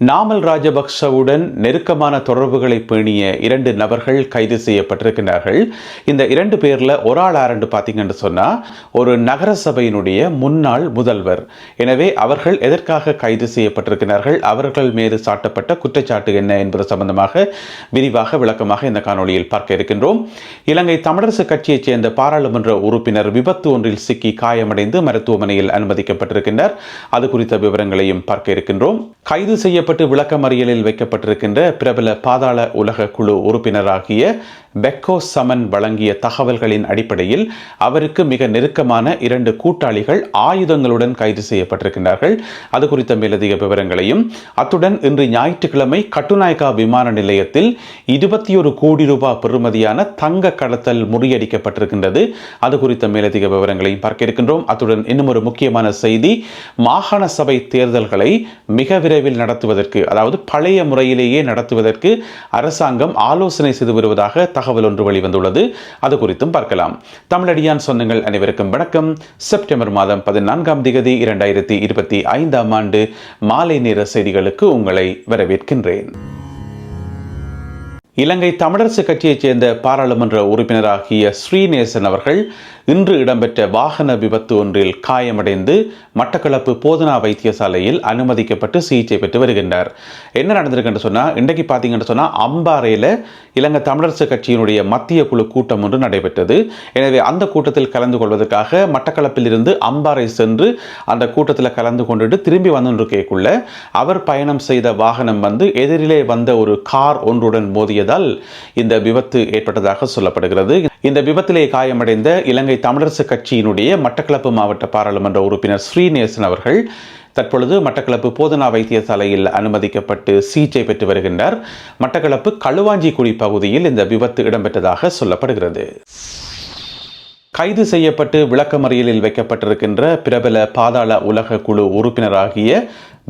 நாமல் ராஜபக்சவுடன் நெருக்கமான தொடர்புகளை பேணிய இரண்டு நபர்கள் கைது செய்யப்பட்டிருக்கிறார்கள் இந்த இரண்டு பேரில் ஒரு ஆள் ஆரண்டு பார்த்தீங்கன்னு சொன்னால் ஒரு நகர சபையினுடைய முன்னாள் முதல்வர். எனவே அவர்கள் எதற்காக கைது செய்யப்பட்டிருக்கிறார்கள் அவர்கள் மீது சாட்டப்பட்ட குற்றச்சாட்டு என்ன என்பது சம்பந்தமாக விரிவாக விளக்கமாக இந்த காணொளியில் பார்க்க இருக்கின்றோம். இலங்கை தமிழரசு கட்சியைச் சேர்ந்த பாராளுமன்ற உறுப்பினர் விபத்து ஒன்றில் சிக்கி காயமடைந்து மருத்துவமனையில் அனுமதிக்கப்பட்டிருக்கின்றார். அது குறித்த விவரங்களையும் பார்க்க இருக்கின்றோம். கைது செய்ய செய்யப்பட்டு விளக்கமறியலில் வைக்கப்பட்டிருக்கின்ற பிரபல பாதாள உலக குழு உறுப்பினராகிய பெக்கோ சமன் வழங்கிய தகவல்களின் அடிப்படையில் அவருக்கு மிக நெருக்கமான இரண்டு கூட்டாளிகள் ஆயுதங்களுடன் கைது செய்யப்பட்டிருக்கின்றார்கள். அது குறித்த மேலதிக விவரங்களையும் அத்துடன் இன்று ஞாயிற்றுக்கிழமை கட்டுநாயக்கா விமான நிலையத்தில் இருபத்தி ஒரு கோடி ரூபாய் பெறுமதியான தங்க கடத்தல் முறியடிக்கப்பட்டிருக்கின்றது. அது குறித்த மேலதிக விவரங்களையும் பார்க்க இருக்கின்றோம். அத்துடன் இன்னும் ஒரு முக்கியமான செய்தி மாகாண சபை தேர்தல்களை மிக விரைவில் நடத்துவது நடத்துவதற்கு அதாவது பழைய முறையிலேயே நடத்துவதற்கு அரசாங்கம் ஆலோசனை செய்து வருவதாக தகவல் ஒன்று வெளிவந்துள்ளது. அது குறித்தும் பார்க்கலாம். தமிழடியான் சொந்தங்கள் அனைவருக்கும் வணக்கம். செப்டம்பர் மாதம் பதினான்காம் திகதி இரண்டாயிரத்தி இருபத்தி ஐந்தாம் ஆண்டு மாலை நேர செய்திகளுக்கு உங்களை வரவேற்கின்றேன். இலங்கை தமிழரசு கட்சியைச் சேர்ந்த பாராளுமன்ற உறுப்பினராகிய ஸ்ரீநேசன் அவர்கள் இன்று இடம்பெற்ற வாகன விபத்து ஒன்றில் காயமடைந்து மட்டக்களப்பு போதனா வைத்தியசாலையில் அனுமதிக்கப்பட்டு சிகிச்சை பெற்று வருகின்றார். என்ன நடந்திருக்குன்னு சொன்னால் இன்றைக்கு பார்த்தீங்கன்னு சொன்னால் அம்பாறையில் இலங்கை தமிழரசு கட்சியினுடைய மத்திய குழு கூட்டம் ஒன்று நடைபெற்றது. எனவே அந்த கூட்டத்தில் கலந்து கொள்வதற்காக மட்டக்களப்பிலிருந்து அம்பாறை சென்று அந்த கூட்டத்தில் கலந்து கொண்டுட்டு திரும்பி வந்துருக்கேக்குள்ள அவர் பயணம் செய்த வாகனம் வந்து எதிரிலே வந்த ஒரு கார் ஒன்றுடன் மோதியது மோதியதால் இந்த விபத்து ஏற்பட்டதாக சொல்லப்படுகிறது. இந்த விபத்திலே காயமடைந்த இலங்கை தமிழரசு கட்சியினுடைய மட்டக்களப்பு மாவட்ட பாராளுமன்ற உறுப்பினர் ஸ்ரீநேசன் அவர்கள் தற்பொழுது மட்டக்களப்பு போதனா வைத்தியசாலையில் அனுமதிக்கப்பட்டு சிகிச்சை பெற்று வருகின்றார். மட்டக்களப்பு களுவாஞ்சிக்குடி பகுதியில் இந்த விபத்து இடம்பெற்றதாக சொல்லப்படுகிறது. கைது செய்யப்பட்டு விளக்கமறியலில் வைக்கப்பட்டிருக்கின்ற பிரபல பாதாள உலக குழு உறுப்பினராகிய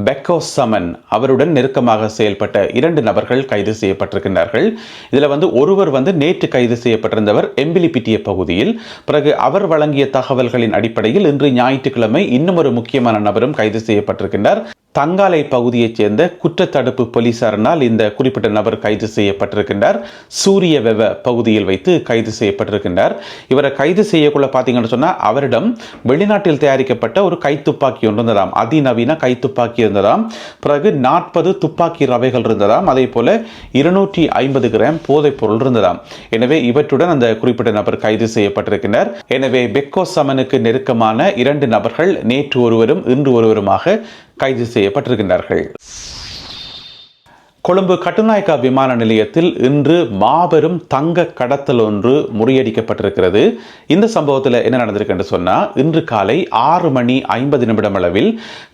பெக்கோ சமன் அவருடன் நெருக்கமாக செயல்பட்ட இரண்டு நபர்கள் கைது செய்யப்பட்டிருக்கின்றார்கள். இதில் வந்து ஒருவர் வந்து நேற்று கைது செய்யப்பட்டிருந்தவர் எம்பிலிபிட்டிய பகுதியில். பிறகு அவர் வழங்கிய தகவல்களின் அடிப்படையில் இன்று ஞாயிற்றுக்கிழமை இன்னும் ஒரு முக்கியமான நபரும் கைது செய்யப்பட்டிருக்கின்றார். தங்காலை பகுதியைச் சேர்ந்த குற்றத்தடுப்பு போலீசாரினால் இந்த குறிப்பிட்ட நபர் கைது செய்யப்பட்டிருக்கின்றார். சூரிய வெவ பகுதியில் வைத்து கைது செய்யப்பட்டிருக்கின்றார். இவரை கைது செய்யக்குள்ள பார்த்தீங்கன்னு சொன்னால் அவரிடம் வெளிநாட்டில் தயாரிக்கப்பட்ட ஒரு கைத்துப்பாக்கி ஒன்று இருந்ததாம். அதிநவீன கைத்துப்பாக்கி இருந்ததாம். பிறகு நாற்பது துப்பாக்கி ரவைகள் இருந்ததாம். அதே போல இருநூற்றி ஐம்பது கிராம் போதைப் பொருள் இருந்ததாம். எனவே இவற்றுடன் அந்த குறிப்பிட்ட நபர் கைது செய்யப்பட்டிருக்கின்றார். எனவே பெக்கோ சமனுக்கு நெருக்கமான இரண்டு நபர்கள் நேற்று ஒருவரும் இன்று ஒருவருமாக கைது செய்யப்பட்டிருக்கின்றார்கள். கொழும்பு கட்டுநாயக்கா விமான நிலையத்தில் இன்று மாபெரும் தங்க கடத்தல் ஒன்று முறியடிக்கப்பட்டிருக்கிறது. இந்த சம்பவத்தில் என்ன நடந்திருக்கு என்று சொன்னால் இன்று காலை ஆறு மணி ஐம்பது நிமிடம் அளவில்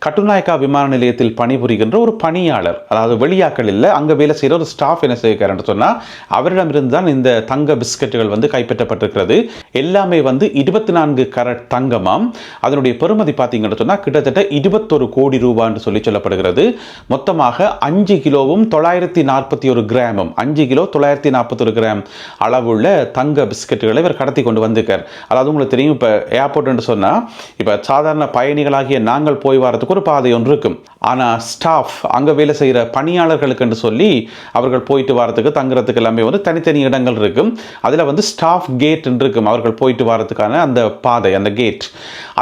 கட்டுநாயக்கா விமான நிலையத்தில் பணிபுரிகின்ற ஒரு பணியாளர் அதாவது வெளியாக்கள் இல்லை அங்கே வேலை செய்கிற ஒரு ஸ்டாஃப் என்ன செய்கிறார் என்று சொன்னால் அவரிடமிருந்து தான் இந்த தங்க பிஸ்கட்டுகள் வந்து கைப்பற்றப்பட்டிருக்கிறது. எல்லாமே வந்து இருபத்தி நான்கு கரட் தங்கமாம். அதனுடைய பெறுமதி பார்த்தீங்கன்னு சொன்னால் கிட்டத்தட்ட இருபத்தொரு கோடி ரூபாய் என்று சொல்லி சொல்லப்படுகிறது. மொத்தமாக அஞ்சு கிலோவும் தொள்ளாயிரத்தி நாற்பத்தி ஒரு கிராமும் அஞ்சு கிலோ தொள்ளாயிரத்தி நாற்பத்தொரு கிராம் அளவுள்ள தங்க பிஸ்கெட்டுகளை இவர் கடத்தி கொண்டு வந்திருக்கார். அதாவது உங்களுக்கு தெரியும். இப்போ ஏர்போர்ட்னு சொன்னால் இப்போ சாதாரண பயணிகளாகிய நாங்கள் போய் வரதுக்கு ஒரு பாதை ஒன்று இருக்கும். ஆனால் ஸ்டாஃப் அங்கே வேலை செய்கிற பணியாளர்களுக்குன்னு சொல்லி அவர்கள் போயிட்டு வரதுக்கு தங்குறதுக்கு எல்லாமே வந்து தனித்தனி இடங்கள் இருக்கும். அதில் வந்து ஸ்டாஃப் கேட் இருக்கும். அவர்கள் போயிட்டு வரதுக்கான அந்த பாதை அந்த கேட்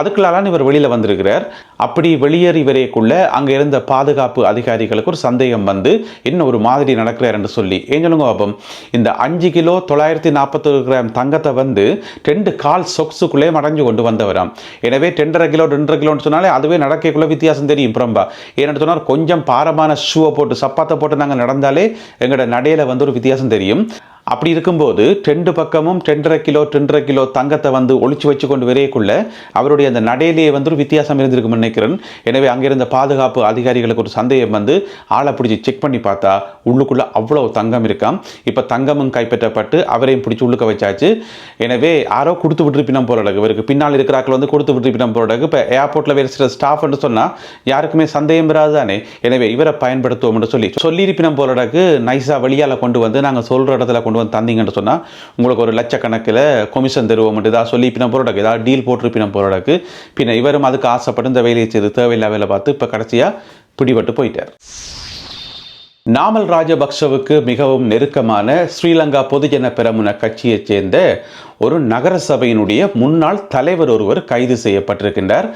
அதுக்குள்ளாலான் இவர் வெளியில் வந்திருக்கிறார். அப்படி வெளியேறி வரையக்குள்ள அங்கே இருந்த பாதுகாப்பு அதிகாரிகளுக்கு ஒரு சந்தேகம் வந்து என்ன ஒரு மாதிரி நடக்கிறார் என்று சொல்லி. ஏன் சொல்லுங்க பாப்போம். இந்த அஞ்சு கிலோ தொள்ளாயிரத்தி நாற்பத்தொரு கிராம் தங்கத்தை வந்து ரெண்டு கால் சொக்ஸுக்குள்ளே மடைஞ்சு கொண்டு வந்தவராம். எனவே ரெண்டரை கிலோ ரெண்டரை கிலோன்னு சொன்னாலே அதுவே நடக்கக்குள்ள வித்தியாசம் தெரியும் பிரம்பா ஏன்னு சொன்னால் கொஞ்சம் பாரமான ஷூவை போட்டு சப்பாத்தை போட்டு நாங்கள் நடந்தாலே எங்களோட நடையில் வந்து ஒரு வித்தியாசம் தெரியும். அப்படி இருக்கும்போது ரெண்டு பக்கமும் ரெண்டரை கிலோ ரெண்டரை கிலோ தங்கத்தை வந்து ஒழிச்சு வச்சு கொண்டு வரையக்குள்ள அவருடைய அந்த நடையிலேயே வந்து ஒரு வித்தியாசம் இருந்திருக்கும் நினைக்கிறேன். எனவே அங்கிருந்த பாதுகாப்பு அதிகாரிகளுக்கு ஒரு சந்தேகம் வந்து ஆளை பிடிச்சி செக் பண்ணி பார்த்தா உள்ளுக்குள்ளே அவ்வளோ தங்கம் இருக்காம். இப்போ தங்கமும் கைப்பற்றப்பட்டு அவரையும் பிடிச்சி உள்ளுக்க வச்சாச்சு. எனவே யாரோ கொடுத்து விட்டுருப்பினம் போல இவருக்கு பின்னால் இருக்கிறாக்கள் வந்து கொடுத்து விட்டுருப்பினம் போல இப்போ ஏர்போர்ட்டில் வேறு சில ஸ்டாஃப்னு சொன்னால் யாருக்குமே சந்தேகம் வராது தானே. எனவே இவரை பயன்படுத்துவோம்னு சொல்லி சொல்லியிருப்பினம் போல நைஸாக வெளியால் கொண்டு வந்து நாங்கள் சொல்கிற இடத்துல கொண்டு வந்து தந்தீங்கன்னு சொன்னால் உங்களுக்கு ஒரு லட்சக்கணக்கில் கொமிஷன் தருவோம் இதாக சொல்லி பின்ன போராடக்கு ஏதாவது டீல் போட்டிருப்பினம் போராடக்கு. பின்ன இவரும் அதுக்கு ஆசைப்பட்டு இந்த வேலையை செய்து தேவையில்லா வேலை பார்த்து இப்போ கடைசியாக பிடிபட்டு போயிட்டார். நாமல் ராஜபக்சவுக்கு மிகவும் நெருக்கமான ஸ்ரீலங்கா பொதுஜன பெரமுன கட்சியைச் சேர்ந்த ஒரு நகர சபையினுடைய முன்னாள் தலைவர் ஒருவர் கைது செய்யப்பட்டிருக்கின்றார்.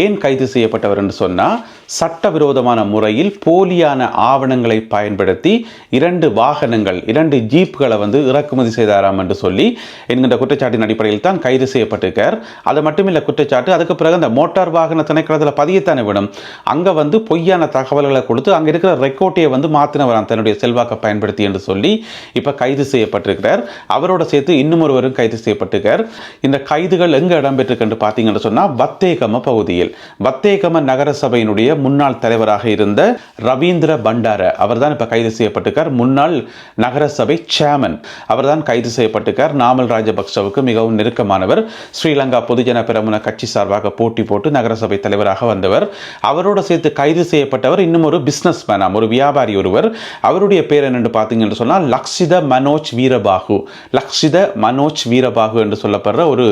ஏன் கைது செய்யப்பட்டவர் என்று சொன்னால் சட்டவிரோதமான முறையில் போலியான ஆவணங்களை பயன்படுத்தி இரண்டு வாகனங்கள் இரண்டு ஜீப்புகளை வந்து இறக்குமதி செய்தாராம் என்று சொல்லி என்கின்ற குற்றச்சாட்டின் அடிப்படையில் தான் கைது செய்யப்பட்டிருக்கார். அது மட்டுமில்லை குற்றச்சாட்டு அதுக்கு பிறகு அந்த மோட்டார் வாகன திணைக்களத்தில் பதியத்தானே விடும். அங்கே வந்து பொய்யான தகவல்களை கொடுத்து அங்கே இருக்கிற ரெக்கோர்டையை வந்து மாற்றினவரான் தன்னுடைய செல்வாக்கை பயன்படுத்தி என்று சொல்லி இப்போ கைது செய்யப்பட்டிருக்கிறார். அவரோட சேர்த்து இன்னும் ஒருவரும் கைது செய்யப்பட்டிருக்கார். இந்த கைதுகள் எங்கே இடம்பெற்றிருக்கு பார்த்தீங்கன்னு சொன்னால் வத்தேகம பகுதியில். வத்தேகம நகர சபையினுடைய முன்னாள் தலைவராக இருந்த ரவீந்திர பண்டார அவர் தான் இப்போ கைது செய்யப்பட்டிருக்கார். முன்னாள் நகர சபை சேர்மன் அவர் தான் கைது செய்யப்பட்டிருக்கார். நாமல் ராஜபக்சவுக்கு மிகவும் நெருக்கமானவர். ஸ்ரீலங்கா பொதுஜன பிரமுன கட்சி சார்பாக போட்டி போட்டு நகரசபை தலைவராக வந்தவர். அவரோட சேர்த்து கைது செய்யப்பட்டவர் இன்னும் ஒரு பிஸ்னஸ் மேனாம் ஒரு வியாபாரி ஒருவர். அவருடைய பேர் என்னென்று பார்த்தீங்கன்னு சொன்னால் லக்ஷித மனோஜ் வீரபாகு. லக்ஷித மனோஜ் வீரபாகு. வீரபாகு என்று சொல்லப்படுற ஒரு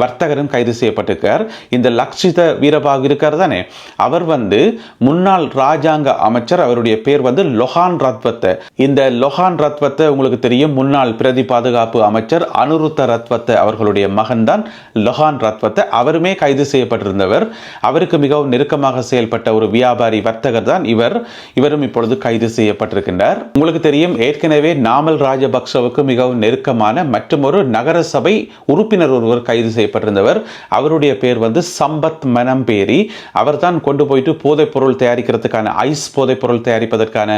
வர்த்தகரும் கைது செய்யப்பட்டிருக்கார். இந்த லக்ஷித வீரபாகு இருக்கார் தானே? அவர் வந்து முன்னாள் ராஜாங்க அமைச்சர் அவருடைய பேர் வந்து லொஹான் ரத்வத்தை. இந்த லொஹான் ரத்வத்தை உங்களுக்கு தெரியும். முன்னாள் பிரதி பாதுகாப்பு அமைச்சர் அனுருத்த ரத்வத்தை அவர்களுடைய மகன்தான் லொஹான் ரத்வத்தை. அவருமே கைது செய்யப்பட்டிருந்தவர். அவருக்கு மிகவும் நெருக்கமாக செயல்பட்ட ஒரு வியாபாரி வர்த்தகர் தான் இவர். இவரும் இப்பொழுது கைது செய்யப்பட்டிருக்கின்றார். உங்களுக்கு தெரியும் ஏற்கனவே நாமல் ராஜபக்சவுக்கு மிகவும் நெருக்கமான மற்றும் ஒரு நகரசபை சட்டசபை உறுப்பினர் ஒருவர் கைது செய்யப்பட்டிருந்தவர். அவருடைய பேர் வந்து சம்பத் மனம்பேரி அவர் தான் கொண்டு போயிட்டு போதைப் பொருள் தயாரிக்கிறதுக்கான ஐஸ் போதைப் பொருள் தயாரிப்பதற்கான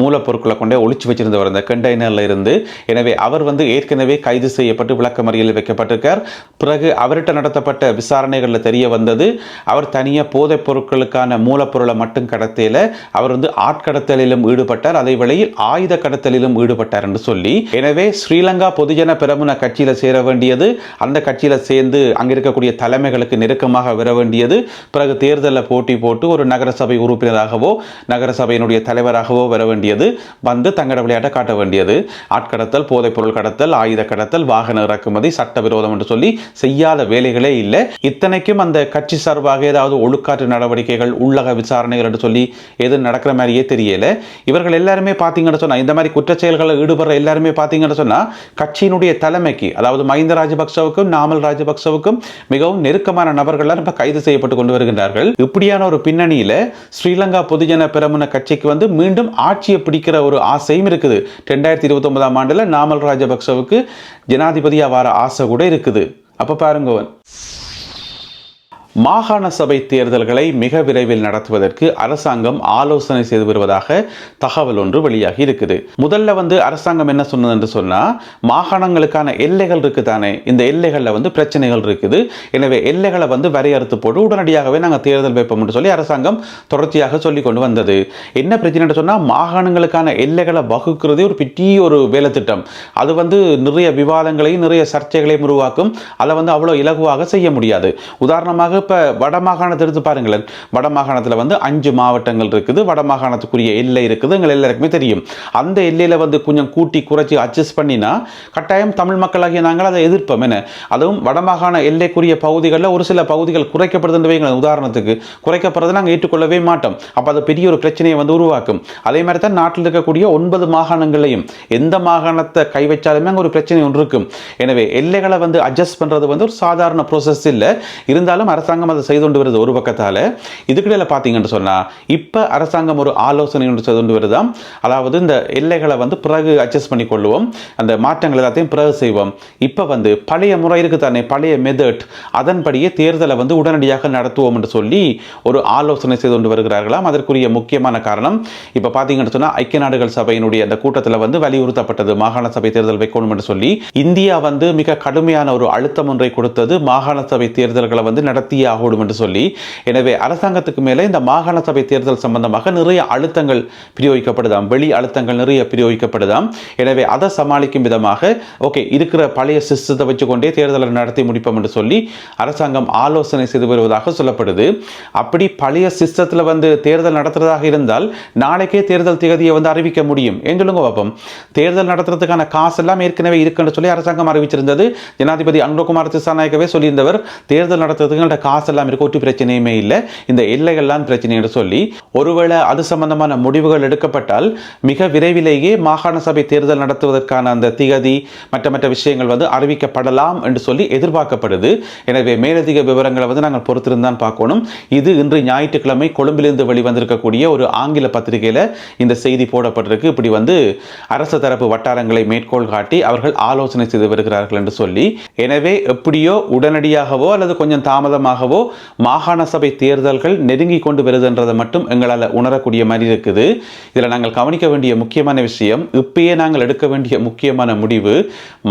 மூலப்பொருட்களை கொண்டே ஒழிச்சு வச்சிருந்தவர் அந்த கண்டெய்னரில் இருந்து. எனவே அவர் வந்து ஏற்கனவே கைது செய்யப்பட்டு விளக்கமறியலில் வைக்கப்பட்டிருக்கார். பிறகு அவர்கிட்ட நடத்தப்பட்ட விசாரணைகளில் தெரிய வந்தது அவர் தனியாக போதைப் பொருட்களுக்கான மூலப்பொருளை மட்டும் கடத்தையில அவர் வந்து ஆட்கடத்தலிலும் ஈடுபட்டார். அதே வேளையில் ஆயுத கடத்தலிலும் ஈடுபட்டார் என்று சொல்லி. எனவே ஸ்ரீலங்கா பொதுஜன பிரமுன கட்சியில் சேரவர் வேண்டியது. அந்த கட்சியில் சேர்ந்து அங்கே இருக்கக்கூடிய தலைமைகளுக்கு நெருக்கமாக வர வேண்டியது. பிறகு தேர்தலில் போட்டி போட்டு ஒரு நகரசபை உறுப்பினராகவோ நகரசபையினுடைய தலைவராகவோ வர வேண்டியது. வந்து தங்கட விளையாட்டை காட்ட வேண்டியது. ஆட்கடத்தல் போதைப் பொருள் கடத்தல் ஆயுத கடத்தல் வாகன இறக்குமதி சட்டவிரோதம் என்று சொல்லி செய்யாத வேலைகளே இல்லை. இத்தனைக்கும் அந்த கட்சி சார்பாக ஏதாவது ஒழுக்காற்று நடவடிக்கைகள் உள்ளக விசாரணைகள் என்று சொல்லி எதுவும் நடக்கிற மாதிரியே தெரியல. இவர்கள் எல்லாருமே பார்த்தீங்கன்னு சொன்னா இந்த மாதிரி குற்றச்செயல்களில் ஈடுபடுற எல்லாருமே பார்த்தீங்கன்னு சொன்னா கட்சியினுடைய தலைமைக்கு அதாவது மஹிந்த ராஜபக்சவுக்கும் நாமல் ராஜபக்சவுக்கும் மிகவும் நெருக்கமான நபர்கள்லாம் இப்போ கைது செய்யப்பட்டு கொண்டு வருகின்றார்கள். இப்படியான ஒரு பின்னணியில ஸ்ரீலங்கா பொதுஜன பெரமுன கட்சிக்கு வந்து மீண்டும் ஆட்சியை பிடிக்கிற ஒரு ஆசையும் இருக்குது. ரெண்டாயிரத்தி இருபத்தி ஒன்பதாம் ஆண்டுல நாமல் ராஜபக்சவுக்கு ஜனாதிபதியாக வர ஆசை கூட இருக்குது. அப்ப பாருங்க மாகாண சபை தேர்தல்களை மிக விரைவில் நடத்துவதற்கு அரசாங்கம் ஆலோசனை செய்து வருவதாக தகவல் ஒன்று வெளியாகி இருக்குது. முதல்ல வந்து அரசாங்கம் என்ன சொன்னது என்று சொன்னால் மாகாணங்களுக்கான எல்லைகள் இருக்குதானே இந்த எல்லைகளில் வந்து பிரச்சனைகள் இருக்குது. எனவே எல்லைகளை வந்து வரையறுத்து போட்டு உடனடியாகவே நாங்கள் தேர்தல் வைப்போம் என்று சொல்லி அரசாங்கம் தொடர்ச்சியாக சொல்லி கொண்டு வந்தது. என்ன பிரச்சனை சொன்னால் மாகாணங்களுக்கான எல்லைகளை வகுக்கிறதே ஒரு பெரிய ஒரு வேலை திட்டம். அது வந்து நிறைய விவாதங்களையும் நிறைய சர்ச்சைகளையும் உருவாக்கும். அதை வந்து அவ்வளோ இலகுவாக செய்ய முடியாது. உதாரணமாக இப்போ வடமாகாணத்தை எடுத்து பாருங்களேன். வடமாகாணத்தில் வந்து அஞ்சு மாவட்டங்கள் இருக்குது. வடமாகாணத்துக்குரிய எல்லை இருக்குது. எங்கள் எல்லாருக்குமே தெரியும். அந்த எல்லையில் வந்து கொஞ்சம் கூட்டி குறைச்சி அட்ஜஸ்ட் பண்ணினா கட்டாயம் தமிழ் மக்களாகிய நாங்கள் அதை எதிர்ப்போம். என்ன? அதுவும் வடமாகாண எல்லைக்குரிய பகுதிகளில் ஒரு சில பகுதிகள் குறைக்கப்படுதுன்னு உதாரணத்துக்கு குறைக்கப்படுறதை நாங்கள் ஏற்றுக்கொள்ளவே மாட்டோம். அப்போ அது பெரிய ஒரு பிரச்சனையை வந்து உருவாக்கும். அதே மாதிரி தான் நாட்டில் இருக்கக்கூடிய ஒன்பது மாகாணங்களையும் எந்த மாகாணத்தை கை வச்சாலுமே அங்கே ஒரு பிரச்சனை ஒன்று இருக்கும். எனவே எல்லைகளை வந்து அட்ஜஸ்ட் பண்ணுறது வந்து ஒரு சாதாரண ப்ரோசஸ் இல்லை. இருந்தாலும் அரசாங்கம் அதை செய்து கொண்டு வருது. ஒரு பக்கத்தால். இதுக்கிடையில் பார்த்தீங்கன்னு சொன்னால் இப்போ அரசாங்கம் ஒரு ஆலோசனை ஒன்று செய்து கொண்டு வருதாம் அதாவது இந்த எல்லைகளை வந்து பிறகு அட்ஜஸ்ட் பண்ணி கொள்வோம் அந்த மாற்றங்கள் எல்லாத்தையும் பிறகு செய்வோம். இப்போ வந்து பழைய முறை இருக்குது தானே பழைய மெதட் அதன்படியே தேர்தலை வந்து உடனடியாக நடத்துவோம் என்று சொல்லி ஒரு ஆலோசனை செய்து கொண்டு வருகிறார்களாம். அதற்குரிய முக்கியமான காரணம் இப்போ பார்த்தீங்கன்னு சொன்னால் ஐக்கிய நாடுகள் சபையினுடைய அந்த கூட்டத்தில் வந்து வலியுறுத்தப்பட்டது. மாகாண சபை தேர்தல் வைக்கணும் என்று சொல்லி இந்தியா வந்து மிக கடுமையான ஒரு அழுத்தம் ஒன்றை கொடுத்தது. மாகாண சபை தேர்தல்களை வந்து நடத்தி ஆகணும் என்று சொல்லி. எனவே அரசாங்கத்துக்கு மேலே இந்த மாகாண சபை தேர்தல் சம்பந்தமாக நிறைய அழுத்தங்கள் பிரயோகிக்கப்படுதாம். வெளி அழுத்தங்கள் நிறைய பிரயோகிக்கப்படுதாம். எனவே அதை சமாளிக்கும் விதமாக ஓகே இருக்கிற பழைய சிஸ்டத்தை வச்சுக்கொண்டே தேர்தலை நடத்தி முடிப்போம் என்று சொல்லி அரசாங்கம் ஆலோசனை செய்து வருவதாக சொல்லப்படுது. அப்படி பழைய சிஸ்டத்தில் வந்து தேர்தல் நடத்துறதாக இருந்தால் நாளைக்கே தேர்தல் தேதியை வந்து அறிவிக்க முடியும். ஏன் சொல்லுங்க பார்ப்போம் தேர்தல் நடத்துறதுக்கான காசு எல்லாம் ஏற்கனவே இருக்குன்னு சொல்லி அரசாங்கம் அறிவிச்சிருந்தது. ஜனாதிபதி அனுரகுமார் திசாநாயகவே சொல்லியிருந்தவர் தேர்தல் நடத்துறதுக்கு காசெல்லாம் இருக்கு ஒரு பிரச்சனையுமே இல்லை. இந்த எல்லைகள்லாம் பிரச்சனை என்று சொல்லி ஒருவேளை அது சம்பந்தமான முடிவுகள் எடுக்கப்பட்டால் மிக விரைவிலேயே மாகாண சபை தேர்தல் நடத்துவதற்கான அந்த திகதி மற்ற மற்ற விஷயங்கள் வந்து அறிவிக்கப்படலாம் என்று சொல்லி எதிர்பார்க்கப்படுது. எனவே மேலதிக விவரங்களை வந்து நாங்கள் பொறுத்திருந்தான் பார்க்கணும். இது இன்று ஞாயிற்றுக்கிழமை கொழும்பிலிருந்து வெளிவந்திருக்கக்கூடிய ஒரு ஆங்கில பத்திரிகையில் இந்த செய்தி போடப்பட்டிருக்கு. இப்படி வந்து அரசு தரப்பு வட்டாரங்களை மேற்கோள் காட்டி அவர்கள் ஆலோசனை செய்து வருகிறார்கள் என்று சொல்லி. எனவே எப்படியோ உடனடியாகவோ அல்லது கொஞ்சம் தாமதமாக காரணமாகவோ மாகாண சபை தேர்தல்கள் நெருங்கி கொண்டு வருதுன்றதை மட்டும் எங்களால் உணரக்கூடிய மாதிரி இருக்குது. இதில் நாங்கள் கவனிக்க வேண்டிய முக்கியமான விஷயம் இப்பயே நாங்கள் எடுக்க வேண்டிய முக்கியமான முடிவு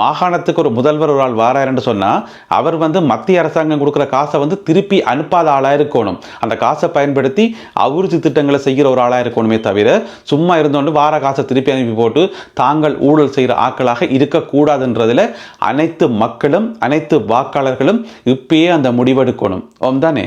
மாகாணத்துக்கு ஒரு முதல்வர் ஒரு ஆள் வாராருன்னு சொன்னால் அவர் வந்து மத்திய அரசாங்கம் கொடுக்குற காசை வந்து திருப்பி அனுப்பாத ஆளாக இருக்கணும். அந்த காசை பயன்படுத்தி அபிவிருத்தி திட்டங்களை செய்கிற ஒரு ஆளாக இருக்கணுமே தவிர சும்மா இருந்தோண்டு வார காசை திருப்பி அனுப்பி போட்டு தாங்கள் ஊழல் செய்கிற ஆட்களாக இருக்கக்கூடாதுன்றதில் அனைத்து மக்களும் அனைத்து வாக்காளர்களும் இப்பயே அந்த முடிவெடுக்கணும். ஓம் தானே